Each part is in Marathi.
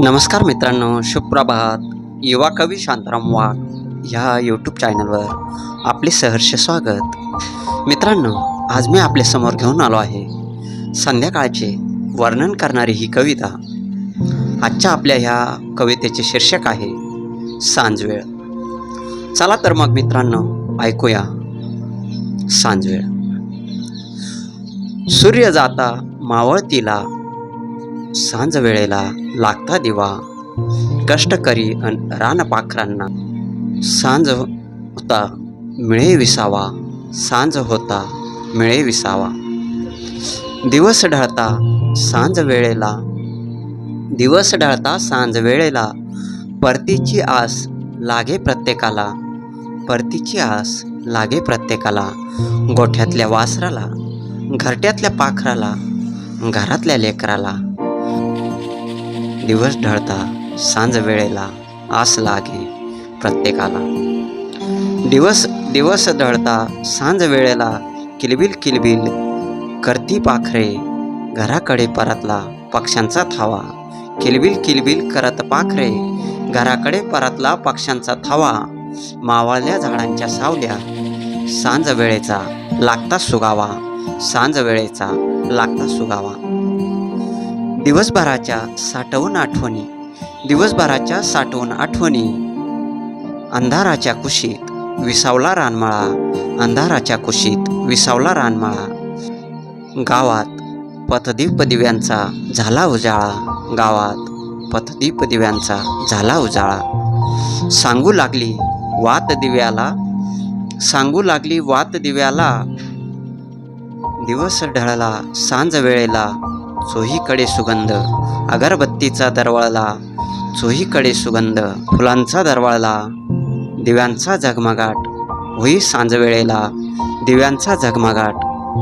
नमस्कार मित्रांनो सुप्रभात. युवा कवी शांताराम वाघ ह्या यूट्यूब चॅनलवर आपले सहर्ष स्वागत. मित्रांनो आज मी आपल्यासमोर घेऊन आलो आहे. संध्याकाळचे वर्णन करणारी ही कविता आजच्या आपल्या ह्या कवितेचे शीर्षक आहे सांजवेळ. चला तर मग मित्रांनो ऐकूया. सांजवेळ. सूर्य जाता मावळतीला सांज वेळेला लागता दिवा कष्टकरी अन रानपाखरांना सांज होता मिळे विसावा सांज होता मिळे विसावा. दिवस ढळता सांज वेळेला दिवस ढळता सांज वेळेला परतीची आस लागे प्रत्येकाला परतीची आस लागे प्रत्येकाला गोठ्यातल्या वासराला घरट्यातल्या पाखराला घरातल्या लेकराला. दिवस ढळता सांज वेळेला आस लागे प्रत्येकाला. दिवस दिवस ढळता सांज वेळेला किलबिल किलबिल करती पाखरे घराकडे परतला पक्ष्यांचा थावा. किलबिल किलबिल करत पाखरे घराकडे परतला पक्ष्यांचा थावा. मावळल्या झाडांच्या सावल्या सांज वेळेचा लागता सुगावा. सांज वेळेचा लागता सुगावा. दिवसभराच्या साठवून आठवणी. दिवसभराच्या साठवून आठवणी. अंधाराच्या कुशीत विसावला रानमाळा. अंधाराच्या कुशीत विसावला रानमाळा. गावात पथदीप दिव्यांचा झाला उजाळा. गावात पथदीप दिव्यांचा झाला उजाळा. सांगू लागली वात दिव्याला. सांगू लागली वात दिव्याला. दिवस ढळला सांज वेळेला. चोहीकडे सुगंध. अगरबत्तीचा दरवळला चोहीकडे सुगंध. फुलांचा दरवळला दिव्यांचा झगमगाट होई सांजवेळेला. दिव्यांचा झगमगाट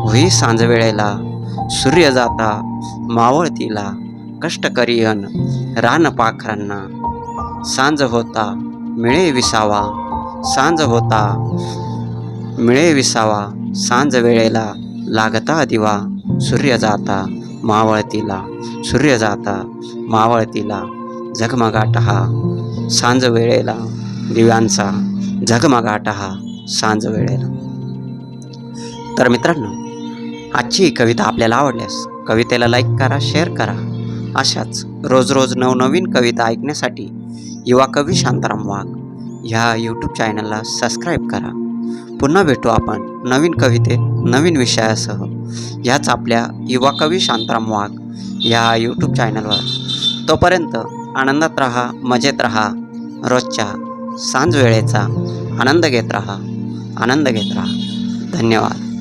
होई सांजवेळेला. सूर्य जाता. मावळतीला कष्टकरी रानपाखरांना रान पाखरांना. सांज होता. मिळे विसावा. सांज होता. मिळे विसावा. सांज वेळेला. लागता दिवा. सूर्य जाता. मावळतीला. सूर्य जाता मावळतीला. झगमगाट हा सांज वेळेला. दिव्यांचा झगमगाट हा सांज वेळेला. तर मित्रांनो आजची कविता आपल्याला आवडल्यास कवितेला लाईक करा शेअर करा. अशाच रोज रोज नवनवीन कविता ऐकण्यासाठी युवा कवी शांताराम वाघ ह्या यूट्यूब चॅनलला सबस्क्राईब करा. पुन्हा भेटू आपण नवीन कवितेत नवीन विषयासह. ह्याच आपल्या युवा कवी शांताराम वाघ ह्या यूट्यूब चॅनलवर तोपर्यंत आनंदात राहा मजेत राहा रोजच्या सांज वेळेचा आनंद घेत राहा आनंद घेत राहा. धन्यवाद.